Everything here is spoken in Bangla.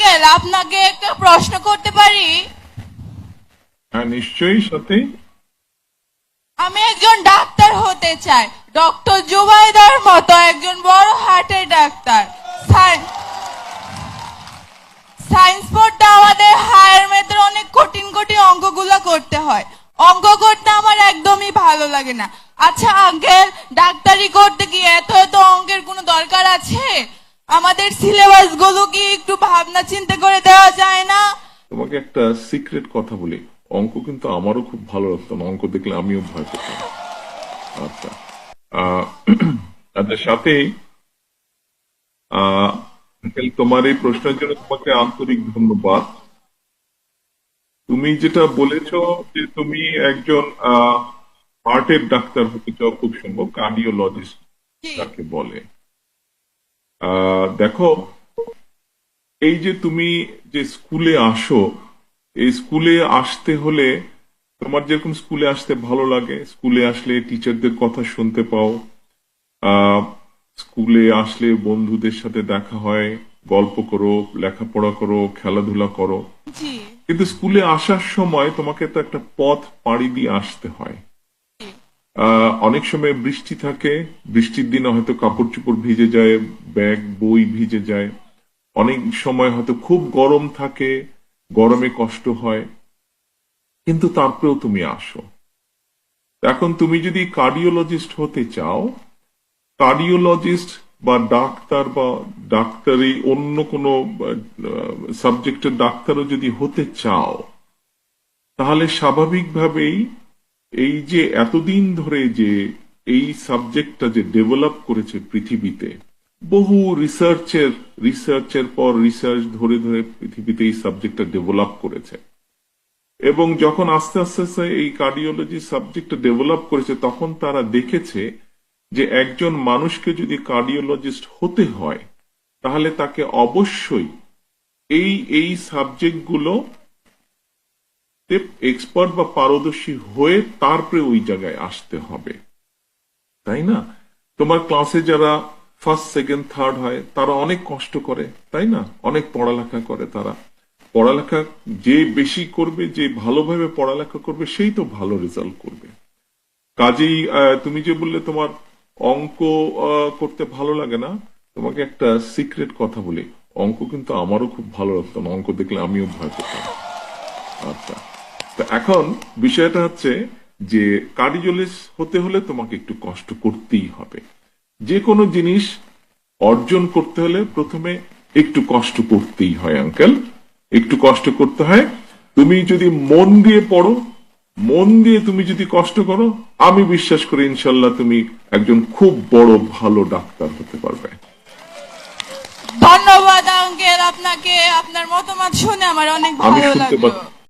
আঙ্কেল আপনাকে একটা প্রশ্ন করতে পারি? হ্যাঁ নিশ্চয়ই সাথে আমি একজন ডাক্তার হতে চাই। ডক্টর জুবাইদার মতো একজন বড় হার্টের ডাক্তার। সায়েন্স পড়তে আমাদের হায়ার মেথের অনেক কঠিন কঠিন অঙ্কগুলো করতে হয়। অঙ্ক করতে আমার একদমই ভালো লাগে না। আচ্ছা আঙ্কেল ডাক্তারি করতে কি এত এত অঙ্কের কোনো দরকার আছে? আমাদের সিলেবাসগুলো কি একটু ভাবনা চিন্তা করে দেওয়া যায় না? তোমাকে একটা সিক্রেট কথা বলি। অঙ্ক কিন্তু আমারও খুব ভালো লাগতো না। অঙ্ক দেখলে আমিও ভয় পেতাম। আচ্ছা। তাদের আহ, আঙ্কেল, তোমার এই প্রশ্নের জন্য তোমাকে আন্তরিক ধন্যবাদ। তুমি যেটা বলেছ যে তুমি একজন হার্টের ডাক্তার হতে চাও খুব সম্ভব কার্ডিওলজিস্ট। যাকে বলে। দেখো এই যে তুমি যে স্কুলে আসো এই স্কুলে আসতে হলে তোমার যেরকম স্কুলে আসতে ভালো লাগে স্কুলে আসলে টিচারদের কথা শুনতে পাও আহ, স্কুলে আসলে বন্ধুদের সাথে দেখা হয় গল্প করো লেখাপড়া করো খেলাধুলা করো। কিন্তু স্কুলে আসার সময় তোমাকে তো একটা পথ পাড়ি দিয়ে আসতে হয়। আহ, অনেক সময় বৃষ্টি থাকে বৃষ্টির দিনে হয়তো কাপড় চোপড় ভিজে যায় ব্যাগ, বই ভিজে যায়। অনেক সময় হয়তো খুব গরম থাকে, গরমে কষ্ট হয়। কিন্তু তারপরেও তুমি আসো। এখন তুমি যদি কার্ডিওলজিস্ট হতে চাও কার্ডিওলজিস্ট বা ডাক্তার বা ডাক্তারি অন্য কোনো সাবজেক্টের ডাক্তারও যদি হতে চাও, তাহলে স্বাভাবিকভাবেই এই যে এতদিন ধরে যে এই সাবজেক্টটা যে ডেভেলপ করেছে পৃথিবীতে বহু রিসার্চের রিসার্চের পর রিসার্চ ধরে ধরে পৃথিবীতে এই সাবজেক্টটা ডেভেলপ করেছে। এবং যখন আস্তে আস্তে আস্তে এই কার্ডিওলজি সাবজেক্টটা ডেভেলপ করেছে, তখন তারা দেখেছে যে একজন মানুষকে যদি কার্ডিওলজিস্ট হতে হয়, তাহলে তাকে অবশ্যই এই এই সাবজেক্টগুলো এক্সপার্ট বা পারদর্শী হয়ে তারপরে ওই জায়গায় আসতে হবে। তাই না? তোমার ক্লাসে যারা ফার্স্ট সেকেন্ড থার্ড হয়, তারা অনেক কষ্ট করে, তাই না? অনেক পড়ালেখা করে তারা। পড়ালেখা যে বেশি করবে, যে ভালোভাবে পড়ালেখা করবে, সেই তো ভালো রেজাল্ট করবে। কাজেই তুমি যে বললে তোমার অঙ্ক করতে ভালো লাগে না, তোমাকে একটা সিক্রেট কথা বলি। অঙ্ক কিন্তু আমারও খুব ভালো লাগতো না। অঙ্ক দেখলে আমিও ভয় পেতাম। আচ্ছা। তো এখন বিষয়টা হচ্ছে যে কার্ডিওলজিস্ট হতে হলে তোমাকে একটু কষ্ট করতেই হবে। যে কোনো জিনিস অর্জন করতে হলে প্রথমে একটু কষ্ট করতেই হয় আঙ্কেল। একটু কষ্ট করতে হয়। তুমি যদি মন দিয়ে পড়ো মন দিয়ে তুমি যদি কষ্ট করো আমি বিশ্বাস করি ইনশাল্লাহ তুমি একজন খুব বড় ভালো ডাক্তার হতে পারবে। ধন্যবাদ আঙ্কেল। আপনাকে আপনার মতামত শুনে আমার অনেক ভালো লাগল।